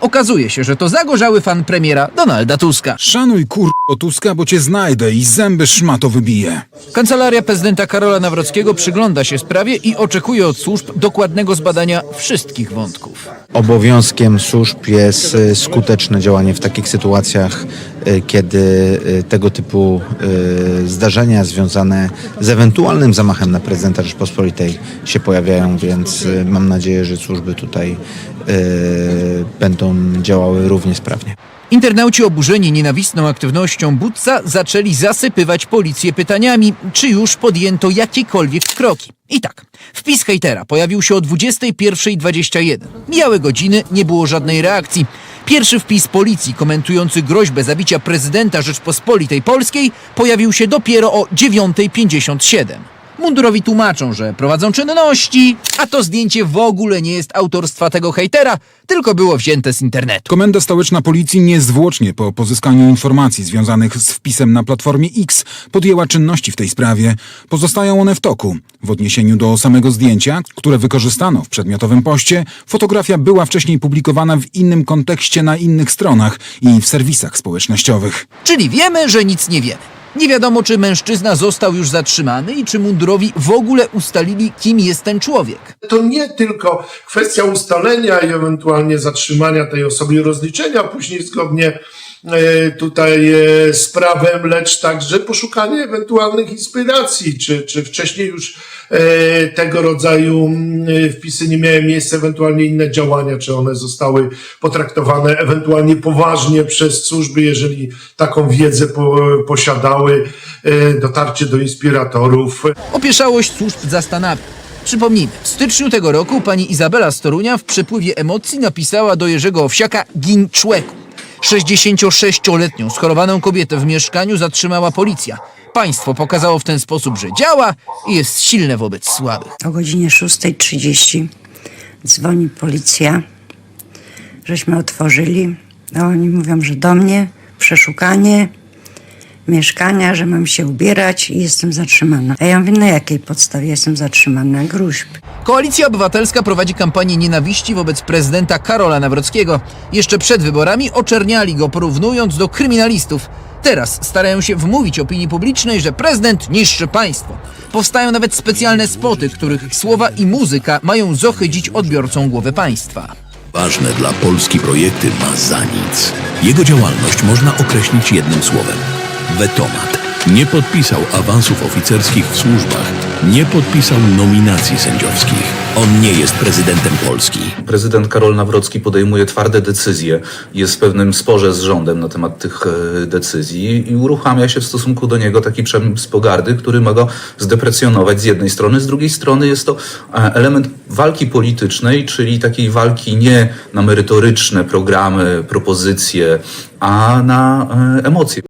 Okazuje się, że to zagorzały fan premiera Donalda Tuska. Szanuj kur... Tuska, bo cię znajdę i zęby szmato wybiję. Kancelaria prezydenta Karola Nawrockiego przygląda się sprawie i oczekuje od służb dokładnego zbadania wszystkich wątków. Obowiązkiem służb jest y, skuteczne działanie w takich sytuacjach, kiedy y, tego typu y, zdarzenia związane z ewentualnym zamachem na prezydenta Rzeczpospolitej się pojawiają, więc y, mam nadzieję, że służby tutaj y, będą działały równie sprawnie. Internauci oburzeni nienawistną aktywnością Butca zaczęli zasypywać policję pytaniami, czy już podjęto jakiekolwiek kroki. I tak, wpis hejtera pojawił się o 21.21. Mijały godziny, nie było żadnej reakcji. Pierwszy wpis policji komentujący groźbę zabicia prezydenta Rzeczpospolitej Polskiej pojawił się dopiero o 9.57. Mundurowi tłumaczą, że prowadzą czynności, a to zdjęcie w ogóle nie jest autorstwa tego hejtera, tylko było wzięte z internetu. Komenda Stołeczna Policji niezwłocznie po pozyskaniu informacji związanych z wpisem na Platformie X podjęła czynności w tej sprawie. Pozostają one w toku. W odniesieniu do samego zdjęcia, które wykorzystano w przedmiotowym poście, fotografia była wcześniej publikowana w innym kontekście na innych stronach i w serwisach społecznościowych. Czyli wiemy, że nic nie wiemy. Nie wiadomo, czy mężczyzna został już zatrzymany i czy mundurowi w ogóle ustalili, kim jest ten człowiek. To nie tylko kwestia ustalenia i ewentualnie zatrzymania tej osoby i rozliczenia później zgodnie tutaj e, z prawem, lecz także poszukanie ewentualnych inspiracji, czy, czy wcześniej już e, tego rodzaju mm, wpisy nie miały miejsca, ewentualnie inne działania, czy one zostały potraktowane ewentualnie poważnie przez służby, jeżeli taką wiedzę po, posiadały, e, dotarcie do inspiratorów. Opieszałość służb zastanawia. Przypomnijmy, w styczniu tego roku pani Izabela z Torunia w przepływie emocji napisała do Jerzego Owsiaka gin człeku. 66-letnią schorowaną kobietę w mieszkaniu zatrzymała policja. Państwo pokazało w ten sposób, że działa i jest silne wobec słabych. O godzinie 6.30 dzwoni policja, żeśmy otworzyli. No, oni mówią, że do mnie przeszukanie mieszkania, że mam się ubierać i jestem zatrzymana. A ja mówię, na jakiej podstawie jestem zatrzymana? Gruźb. Koalicja Obywatelska prowadzi kampanię nienawiści wobec prezydenta Karola Nawrockiego. Jeszcze przed wyborami oczerniali go, porównując do kryminalistów. Teraz starają się wmówić opinii publicznej, że prezydent niszczy państwo. Powstają nawet specjalne spoty, których słowa i muzyka mają zohydzić odbiorcom głowę państwa. Ważne dla Polski projekty ma za nic. Jego działalność można określić jednym słowem. Wetomat. Nie podpisał awansów oficerskich w służbach. Nie podpisał nominacji sędziowskich. On nie jest prezydentem Polski. Prezydent Karol Nawrocki podejmuje twarde decyzje, jest w pewnym sporze z rządem na temat tych e, decyzji i uruchamia się w stosunku do niego taki przemysł pogardy, który ma go zdeprecjonować z jednej strony, z drugiej strony jest to e, element walki politycznej, czyli takiej walki nie na merytoryczne programy, propozycje, a na e, emocje.